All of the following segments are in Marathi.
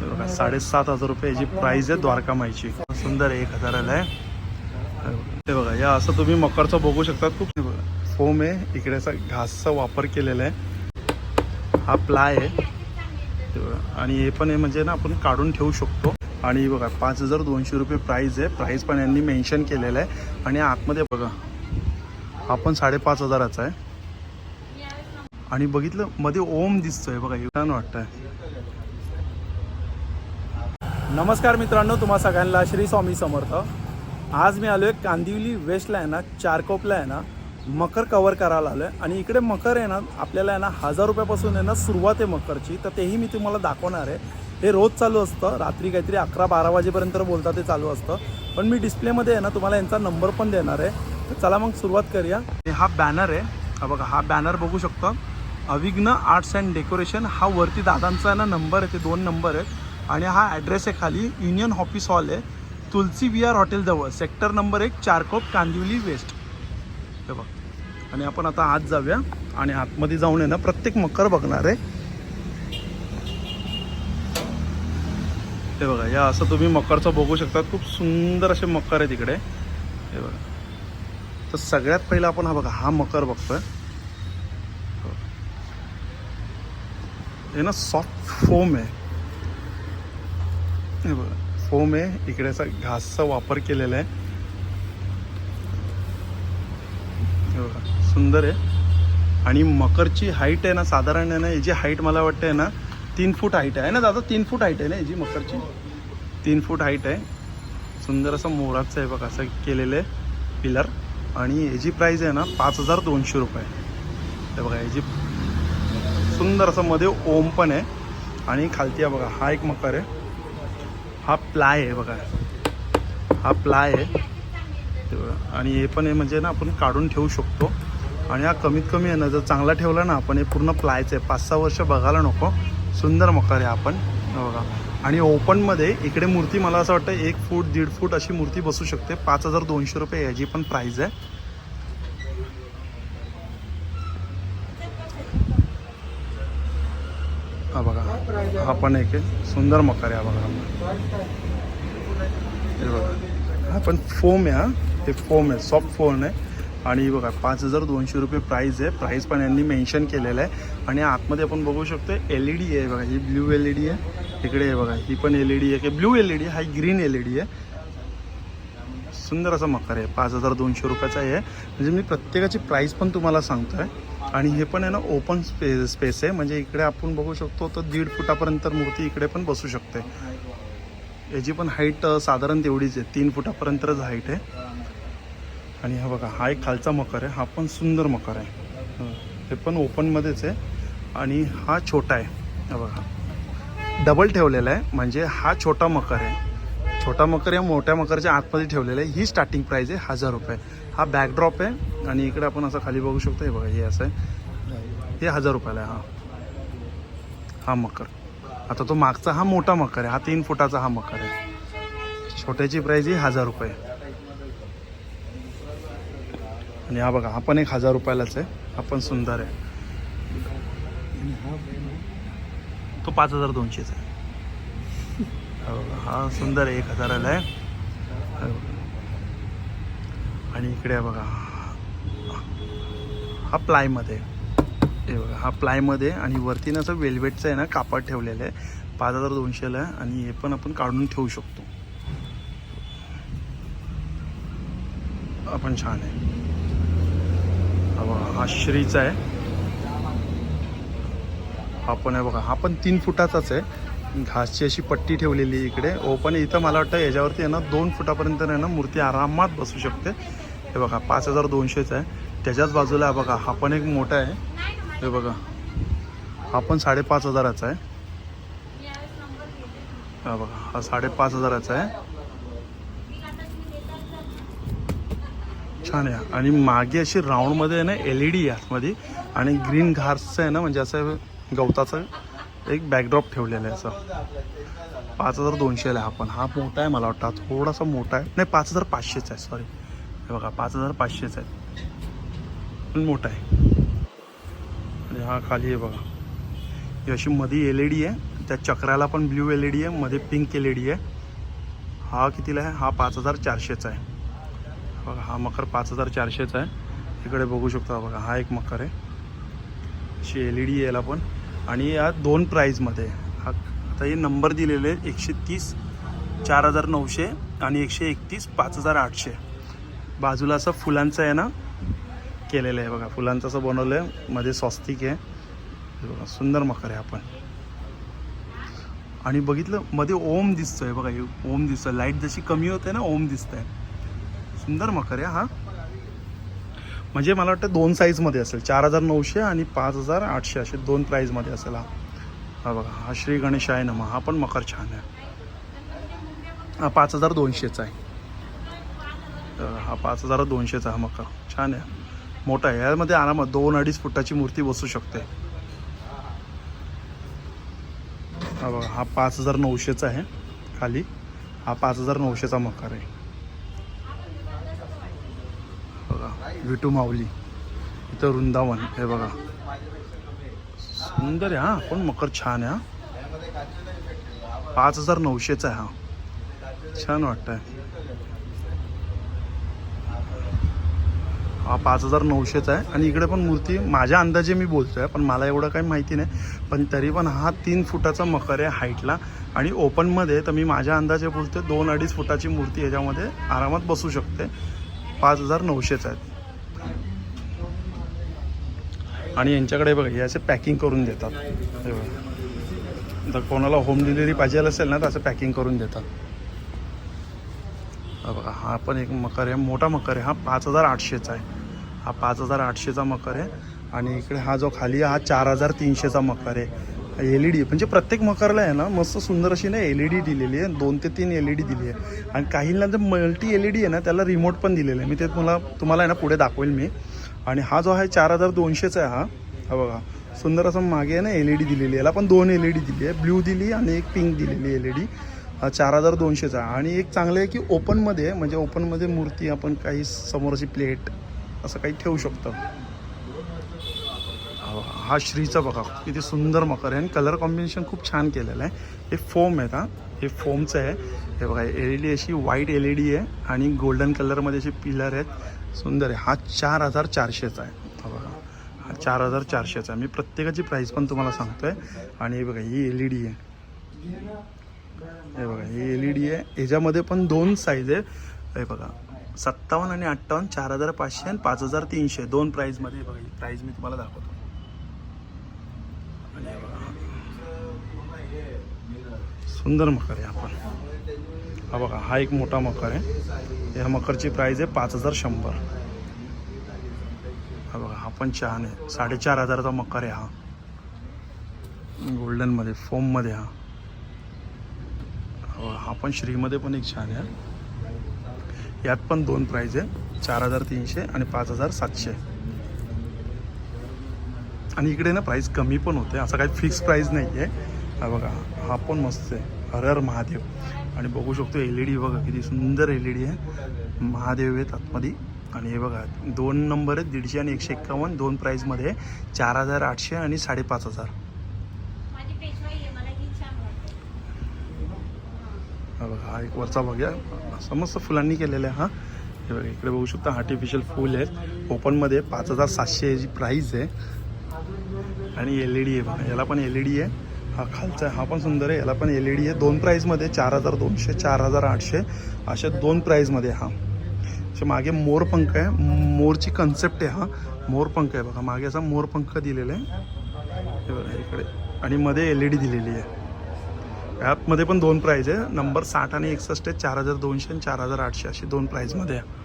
बघा साडेसात हजार रुपये याची प्राइस आहे द्वारका माईची. सुंदर एक हजाराला आहे. ते बघा या असं तुम्ही मकरचं बघू शकता. खूप बघा फोम आहे. इकडे असा घासचा वापर केलेला आहे. हा प्लाय आहे. ते बघा आणि हे पण आहे म्हणजे ना आपण काढून ठेवू शकतो. आणि बघा पाच हजार दोनशे रुपये प्राईज आहे. प्राईज पण यांनी मेन्शन केलेलं आहे. आणि आतमध्ये बघा हा पण साडेपाच हजाराचा आहे. आणि बघितलं मध्ये ओम दिसतोय. बघा छान वाटतंय. नमस्कार मित्रांनो तुम्हा सगळ्यांना श्री स्वामी समर्थ. आज मी आलो आहे कांदिवली वेस्टला आहे ना चारकोपला आहे ना मकर कवर करायला आलो आहे आणि इकडे मकर आहे ना आपल्याला आहे ना हजार रुपयापासून आहे ना सुरुवात आहे मकरची. तर तेही मी तुम्हाला दाखवणार आहे. हे रोज चालू असतं रात्री काहीतरी अकरा बारा वाजेपर्यंत बोलता ते चालू असतं. पण मी डिस्प्लेमध्ये आहे ना तुम्हाला यांचा नंबर पण देणार आहे. तर चला मग सुरुवात करूया. हा बॅनर आहे. हा बघा हा बॅनर बघू शकतो. अविघ्न आर्ट्स अँड डेकोरेशन हा वरती दादांचा आहे ना नंबर आहे ते दोन नंबर आहेत. आणि हा ॲड्रेस आहे खाली. युनियन ऑफिस हॉल आहे. तुलसी विहार हॉटेलजवळ सेक्टर नंबर एक चारकोप कांदिवली वेस्ट हे बघ. आणि आपण आता आत जाऊया. आणि आतमध्ये जाऊन आहे ना प्रत्येक मकर बघणार आहे. हे बघा या असं तुम्ही मकरचं बघू शकता. खूप सुंदर असे मकर आहे तिकडे. हे बघा. तर सगळ्यात पहिला आपण हा बघा हा मकर बघतोय. हे ना सॉफ्ट फोम आहे. हे बघा. फोम आहे. इकडे असा घासचा वापर केलेला आहे. हे बघा. सुंदर आहे. आणि मकरची हाईट आहे ना साधारण आहे ना याची हाईट मला वाटते आहे ना तीन फूट हाईट आहे. ना दादा? तीन फूट हाईट आहे ना याची मकरची? तीन फूट हाईट आहे. सुंदर असं मोराचं आहे बघा असं केलेलं आहे पिलर. आणि याची प्राईज आहे ना पाच हजार दोनशे रुपये. ते बघा याची सुंदर असं मध्ये ओम पण आहे. आणि खालती आहे बघा हा एक मकर आहे. हा प्लाय आहे बघा. हा प्लाय आहे. ते आणि हे पण हे म्हणजे ना आपण काढून ठेवू शकतो. आणि हा कमीत कमी आहे ना जर चांगला ठेवला ना आपण हे पूर्ण प्लायचं आहे. पाच सहा वर्ष बघायला नको. सुंदर मकर आहे आपण बघा. आणि ओपनमध्ये इकडे मूर्ती मला असं वाटतं एक फूट दीड फूट अशी मूर्ती बसू शकते. पाच हजार दोनशे रुपये याची पण प्राईज आहे. हा पण एक सुंदर मकर आहे बघा. हे बघा. हा पण फोम आहे हा. ते फोम आहे सॉफ्ट फोम आहे. आणि बघा पाच हजार दोनशे रुपये प्राईज आहे. प्राईज पण यांनी मेन्शन केलेलं आहे. आणि आतमध्ये आपण बघू शकतो एल ई डी आहे बघा ही ब्ल्यू एल ई डी आहे. इकडे आहे बघा ही पण एल ई डी आहे. की ब्ल्यू एल ई डी हा ग्रीन एल ई डी आहे. सुंदर असा मकर आहे. पाच हजार दोनशे रुपयाचा आहे. म्हणजे मी प्रत्येकाची प्राईस पण तुम्हाला सांगतो आहे आणि हे पण आहे ना ओपन स्पे स्पेस आहे. म्हणजे इकडे आपण बघू शकतो तर दीड फुटापर्यंत मूर्ती इकडे पण बसू शकते. याची पण हाईट साधारण तेवढीच आहे. तीन फुटापर्यंतच हाईट आहे. आणि हा बघा हा एक खालचा मकर आहे. हा पण सुंदर मकर आहे. हे. पण ओपनमध्येच आहे. आणि हा छोटा आहे. हा बघा. डबल ठेवलेला आहे. म्हणजे हा छोटा मकर आहे. छोटा मकर या मोठ्या मकरच्या आतमध्ये ठेवलेलं आहे. ही स्टार्टिंग प्राईज आहे हजार रुपये. हा बॅकड्रॉप आहे आणि इकडे आपण असं खाली बघू शकतो. हे बघा हे असं आहे. हे हजार रुपयाला आहे हा. हा मकर. आता तो मागचा हा मोठा मकर आहे. हा तीन फुटाचा हा मकर आहे. छोट्याची प्राईज ही हजार रुपये. आणि हा बघा हा पण एक हजार रुपयालाच आहे. हा पण सुंदर आहे. तो पाच हजार दोनशेचा आहे. हा बघा, हा सुंदर आहे एक हजाराला आहे. हो. आणि इकडे आहे बघा. हा प्लायमध्ये हे बघा हा प्लायमध्ये आणि वरती ना असं वेल्वेटचं आहे ना कापड ठेवलेलं आहे. पाच हजार दोनशेला आहे आणि हे पण आपण काढून ठेवू शकतो. आपण छान आहे. हा बघा हा श्रीचा आहे. हा पण आहे बघा हा पण तीन फुटाचाच आहे. घासची अशी पट्टी ठेवलेली आहे इकडे. हो, ओपन इथं मला वाटतं याच्यावरती आहे ना दोन फुटापर्यंत आहे ना मूर्ती आरामात बसू शकते. हे बघा पाच हजार दोनशेच आहे. त्याच्याच बाजूला हा बघा हा पण एक मोठा आहे. हे बघा हा पण साडेपाच हजाराचा आहे. हा बघा हा साडेपाच हजाराचा आहे. छान आहे. आणि मागे अशी राऊंडमध्ये आहे ना एल ई डी आहे आतमध्ये. आणि ग्रीन घासचं आहे ना म्हणजे असं गवताचं एक बॅकड्रॉप ठेवलेला आहे असं. पाच हजार दोनशेला आहे हा पण. हा मोठा आहे मला वाटतं. थोडासा मोठा आहे. नाही पाच हजार पाचशेचा आहे. सॉरी हे बघा पाच हजार पाचशेचा आहे. पण मोठा आहे. म्हणजे हा खाली आहे बघा. ही अशी मध्ये एल ई डी आहे. त्या चक्राला पण ब्ल्यू एल ई डी आहे. मध्ये पिंक एल ई डी आहे. हा कितीला आहे? हा पाच हजार चारशेचा आहे. बघा हा मकर पाच हजार चारशेचा आहे. इकडे बघू शकता बघा हा एक मकर आहे. अशी एल ई डी याला पण. आणि या दोन प्राईजमध्ये हा आता हे नंबर दिलेले आहेत एकशे तीस चार हजार नऊशे आणि एकशे एकतीस पाच हजार आठशे. बाजूला असं फुलांचं आहे ना केलेलं आहे बघा. फुलांचं असं बनवलं आहे मध्ये स्वस्तिक आहे. हे बघा सुंदर मकर आहे आपण. आणि बघितलं मध्ये ओम दिसतोय बघा. हे ओम दिसतोय. लाइट जशी कमी होते ना ओम दिसतंय. सुंदर मकर आहे हा. म्हणजे मला वाटतं दोन साईजमध्ये असेल. चार हजार नऊशे आणि पाच हजार आठशे असे दोन प्राईजमध्ये असेल हा. हा बघा हा श्री गणेश आहे नमा. हा पण मकर छान आहे. हा पाच हजार दोनशेचा आहे. हा पाच हजार दोनशेचा हा मकर. छान आहे. मोठा आहे. यामध्ये आरामात दोन अडीच फुटाची मूर्ती बसू शकते. हा बघा हा पाच हजार नऊशेचा आहे खाली. हा पाच हजार नऊशेचा मकर आहे बघा विटू माऊली. इथं वृंदावन हे बघा. सुंदर आहे हा. पण मकर छान आहे हा. पाच हजार नऊशेचा आहे हा. छान वाटतंय. हा पाच हजार नऊशेचा आहे. आणि इकडे पण मूर्ती माझ्या अंदाजे मी बोलतोय पण मला एवढं काही माहिती नाही. पण तरी पण हा तीन फुटाचा मकर आहे हाईटला. आणि ओपनमध्ये तर मी माझ्या अंदाजे बोलतोय दोन अडीच फुटाची मूर्ती याच्यामध्ये आरामात बसू शकते. पाच हजार नऊशेच आहेत आणि यांच्याकडे बघा हे असे पॅकिंग करून देतात. हे बघा. जर कोणाला होम डिलिव्हरी पाहिजे असेल ना तर असं पॅकिंग करून देतात. हा बघा हा पण एक मकर आहे मोठा मकर आहे. हा पाच हजार आठशेचा आहे. हा पाच हजार आठशेचा मकर आहे. आणि इकडे हा जो खाली आहे हा चार हजार तीनशेचा मकर आहे. एल ई डी म्हणजे प्रत्येक मकरला आहे ना मस्त सुंदर अशी ना एल ई डी दिलेली आहे. दोन ते तीन एल ई डी दिली आहे. आणि काहींना जे मल्टी एल ई डी आहे ना त्याला रिमोट पण दिलेलं आहे. मी ते तुम्हाला तुम्हाला आहे ना पुढे दाखवेल मी. आणि हा जो आहे चार हजार दोनशेचा आहे हा. हा बघा. सुंदर असं मागे आहे ना एल ई डी दिलेली याला पण दोन एल ई डी दिली आहे. ब्ल्यू दिली आणि एक पिंक दिलेली एल ई डी चार हजार दोनशेचा आणि एक चांगलं आहे की ओपनमध्ये आहे म्हणजे ओपनमध्ये मूर्ती आपण काही समोरची प्लेट असं काही ठेवू शकतो. हा- हा श्रीचा बघा. किती सुंदर मकर आहे. आणि कलर कॉम्बिनेशन खूप छान केलेलं आहे. हे फोम आहेत हा. हे फोमचं आहे. हे बघा. एल ई डी अशी व्हाईट एल ई डी आहे. आणि गोल्डन कलरमध्ये असे पिलर आहेत. सुंदर आहे. हा चार हजार चारशेचा आहे. बघा. हा चार हजार चारशेचा आहे. मी प्रत्येकाची प्राईस पण तुम्हाला सांगतोय. आणि हे बघा ही एल ई डी आहे. हे बघा ही एल ई डी आहे. ह्याच्यामध्ये पण दोन साईज आहे हे बघा. सत्तावन्न आणि अठ्ठावन्न चार हजार पाचशे आणि पाच हजार तीनशे. दोन प्राईजमध्ये बघा ही प्राईज मी तुम्हाला दाखवतो. आणि बघा. सुंदर मकर आहे आपण हा बघा हा एक मोठा मकर आहे. या मकरची प्राईज आहे पाच हजार शंभर. हा बघा हा पण छान आहे. साडेचार हजाराचा मकर आहे हा. गोल्डनमध्ये फोममध्ये हा. हा पण श्रीमध्ये पण एक छान आहे. यात पण दोन प्राईज आहे. चार हजार तीनशे आणि पाच हजार सातशे. आणि इकडे ना प्राईस कमी पण होते. असं काही फिक्स प्राईज नाही आहे हा बघा हा पण मस्त आहे. हर हर महादेव. आणि बघू शकतो एल ई डी बघा किती सुंदर एल ई डी आहे. महादेव आहेत आतमध्ये. आणि हे बघा दोन नंबर आहेत दीडशे आणि एकशे एक्कावन्न दोन प्राईजमध्ये चार हजार आठशे आणि साडेपाच हजार. ही बघा हा एक वरचा बघूया असं मस्त फुलांनी केलेलं आहे हा. हे बघा इकडे बघू शकता आर्टिफिशियल फूल आहेत. ओपनमध्ये पाच हजार सातशे याची प्राईस आहे. आणि एल ई डी आहे बघा याला पण एल ई डी आहे. हा खालचा आहे. हा पण सुंदर आहे. याला पण एल ई डी आहे. दोन प्राईजमध्ये चार हजार दोनशे चार हजार आठशे. अशा दोन प्राईजमध्ये हा. अच्छा मागे मोरपंख आहे. मोरची कन्सेप्ट आहे हा. मोरपंख आहे बघा. मागे असा मोरपंख दिलेला आहे. हे बघा इकडे. आणि मध्ये एल ई डी दिलेली आहे. ॲपमध्ये पण दोन प्राईज आहे. नंबर साठ आणि एकसष्ट आहे. चार हजार दोनशे आणि चार हजार आठशे. अशी दोन प्राईजमध्ये आहे.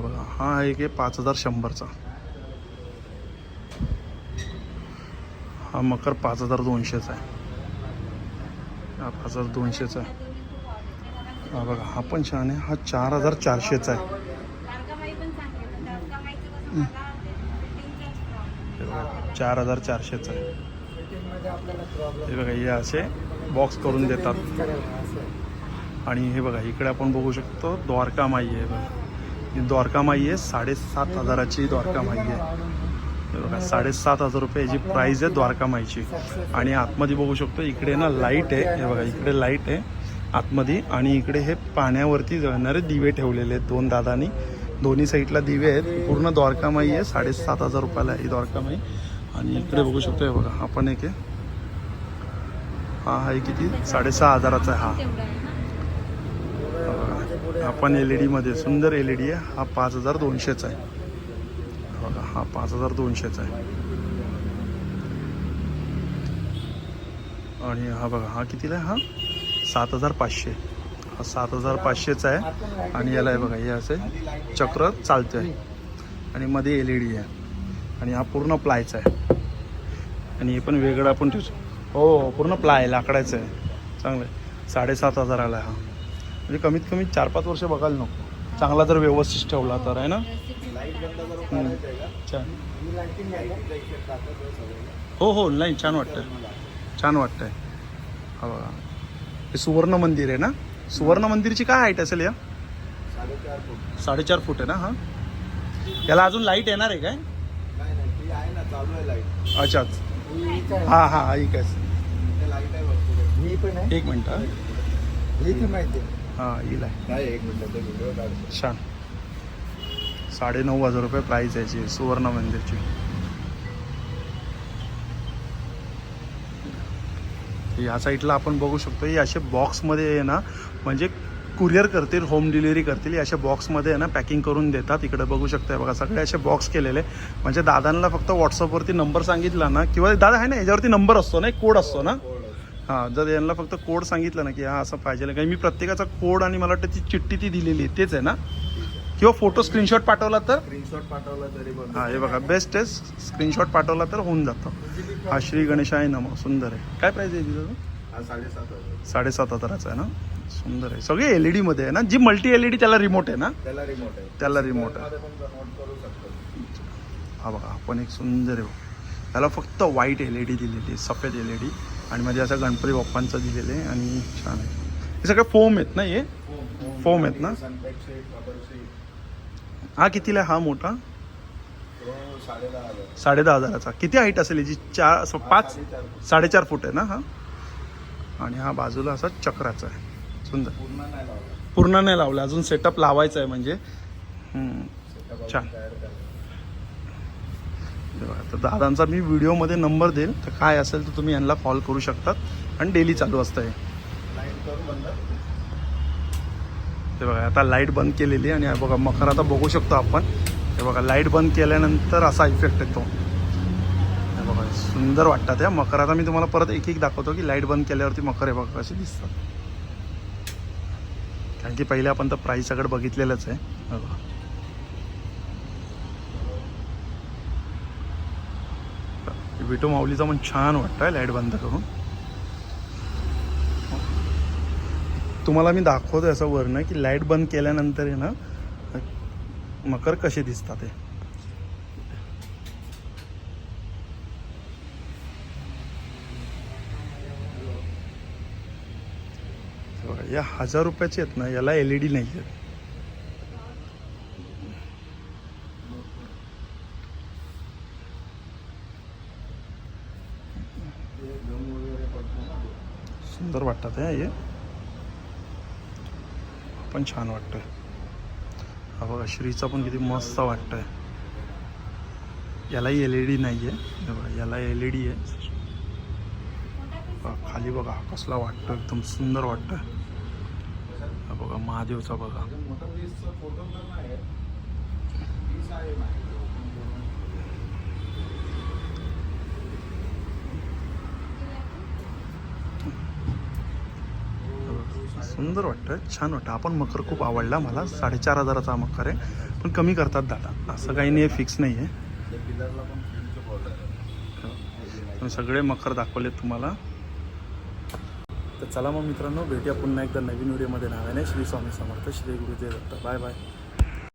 बघा. हा एक आहे पाच हजार शंभरचा. हा मकर पाच हजार दोनशेचा आहे. हा पाच हजार दोनशेचा आहे. हा बघा हा पण छान आहे. हा चार हजार चारशेचा आहे. हे बघा चार हजार चारशेचा आहे. हे बघा हे असे बॉक्स करून देतात. आणि हे बघा इकडे आपण बघू शकतो द्वारका माई आहे बघा. द्वारका माई आहे साडेसात हजाराची द्वारका माई आहे. बघा साडेसात हजार रुपये याची प्राईज आहे द्वारकामाईची. आणि आतमध्ये बघू शकतो इकडे ना लाइट आहे. हे बघा इकडे लाइट आहे आतमध्ये. आणि इकडे हे पाण्यावरती जळणारे दिवे ठेवलेले आहेत दोन दादानी. दोन्ही साईडला दिवे आहेत. पूर्ण द्वारकामाई आहे साडेसात हजार रुपयाला आहे ही द्वारकामाई. आणि इकडे बघू शकतो हे बघा आपण एक आहे. हा आहे किती? साडेसहा हजाराचा आहे हा. आपण एल ई डीमध्ये सुंदर एल ई डी आहे. हा पाच हजार दोनशेचा आहे. हा पाच हजार दोनशेचा आहे. आणि हा बघा हा कितीला आहे हा? सात हजार पाचशे. हा सात हजार पाचशेचा आहे. आणि याला आहे बघा हे असे चक्र चालतं आहे आणि मध्ये एल ई डी आहे. आणि हा पूर्ण प्लायचा आहे. आणि हे पण वेगळं आपण ठेवतो हो, हो पूर्ण प्लाय आहे, लाकडाचं आहे. चांगलं आहे. साडेसात हजाराला आहे हा. म्हणजे कमीत कमी चार पाच वर्ष बघायला नको. चांगला जर व्यवस्थित ठेवला तर आहे ना? छान. हो हो नाही छान वाटतं छान वाटतंय. हा बघा. हे सुवर्ण मंदिर आहे ना? सुवर्ण मंदिरची काय हाईट असेल या? साडेचार फूट. आहे ना हा? याला अजून लाइट येणार आहे काय? अच्छा. हा हा हा ठीक आहे. ही पण आहे. एक मिनिट हा. ही हा येईल आहे. नाही एक मिनिटाचा व्हिडिओ काढतो छान. साडे नऊ हजार रुपये प्राईस याची सुवर्ण मंदिरची. या साईडला आपण बघू शकतो हे असे बॉक्समध्ये आहे ना म्हणजे कुरिअर करतील होम डिलिव्हरी करतील अशा बॉक्समध्ये आहे ना पॅकिंग करून देतात. इकडे बघू शकताय बघा सगळे असे बॉक्स केलेले म्हणजे दादांना फक्त व्हॉट्सअपवरती नंबर सांगितला ना किंवा दादा आहे ना याच्यावरती नंबर असतो ना एक कोड असतो ना? हां जर यांना फक्त कोड सांगितलं ना की हा असं पाहिजे काही मी प्रत्येकाचा कोड आणि मला वाटतं ती चिठ्ठी ती दिलेली आहे तेच आहे ना? किंवा फोटो स्क्रीनशॉट पाठवला तर? स्क्रीनशॉट पाठवला तरी पण हा हे बघा बेस्ट आहे. स्क्रीनशॉट पाठवला तर होऊन जातं. हा श्री गणेशाय नम. सुंदर आहे. काय प्राईज आहे तिथं? साडेसात साडेसात हजाराचा आहे ना? सुंदर आहे. सगळे एल ई डीमध्ये आहे ना? जी मल्टी एल ई डी त्याला रिमोट आहे ना? त्याला रिमोट आहे. त्याला remote आहे. हा बघा आपण एक सुंदर आहे. त्याला फक्त व्हाईट एल ई डी दिलेली आहे सफेद एल ई डी आणि मध्ये असं गणपती बाप्पांचं दिलेलं आहे आणि छान आहे. हे सगळे फोम आहेत ना हे? Foam आहेत ना? हा कितीला आहे? हा मोठा? साडे दहा हजाराचा. किती हाईट असेल याची? चार असं पाच? साडेचार फूट. आहे ना हा? आणि हा बाजूला असा चक्राचा आहे. सुंदर. पूर्ण नाही लावला. पूर्ण नाही लावला. अजून सेटअप लावायचा आहे म्हणजे. छान. तर दादांचा मी व्हिडिओमध्ये नंबर देईल. तर काय असेल तर तुम्ही यांना कॉल करू शकतात. आणि डेली चालू असतं हे ते हे बघा आता लाइट बंद केलेली आहे आणि बघा मकर आता बघू शकतो आपण. हे बघा लाइट बंद केल्यानंतर असा इफेक्ट येतो. हे बघा सुंदर वाटतात या मखर. आता मी तुम्हाला परत एक एक दाखवतो की लाइट बंद केल्यावरती मकर हे बघा कसे दिसतात. कारण की पहिले आपण तर प्राईस सगळं बघितलेलंच आहे. बघा. विटो माऊलीचा पण छान वाटतं लाइट बंद करून. तुम्हाला मी दाखवतो असं वरनं की लाइट बंद केल्यानंतर आहे ना मकर कसे दिसतात ते हे या हजार रुपयाचे आहेत ना याला एल ई डी नाही आहेत. सुंदर वाटतात हे. पण छान वाटतंय. हा बघा श्रीचा पण किती मस्त वाटतंय. यालाही एल ई डी नाही आहे बघा याला एल ई डी आहे. खाली बघा कसला वाटतं एकदम सुंदर वाटतं बघा महादेवचा बघा अजून मोठा पीसचा फोटो तर नाही आहे पीस आहे माहिती सुंदर वाटतं छान वाटतं. आपण मकर खूप आवडला मला. साडेचार हजाराचा हा मकर आहे. पण कमी करतात दादा. असं काही नाही फिक्स नाही आहे पण सगळे मकर दाखवलेत तुम्हाला. तर चला मग मित्रांनो भेटूया पुन्हा एकदा नवीन व्हिडिओमध्ये. नावाने श्री स्वामी समर्थ श्री गुरुदेव दत्त. Bye bye.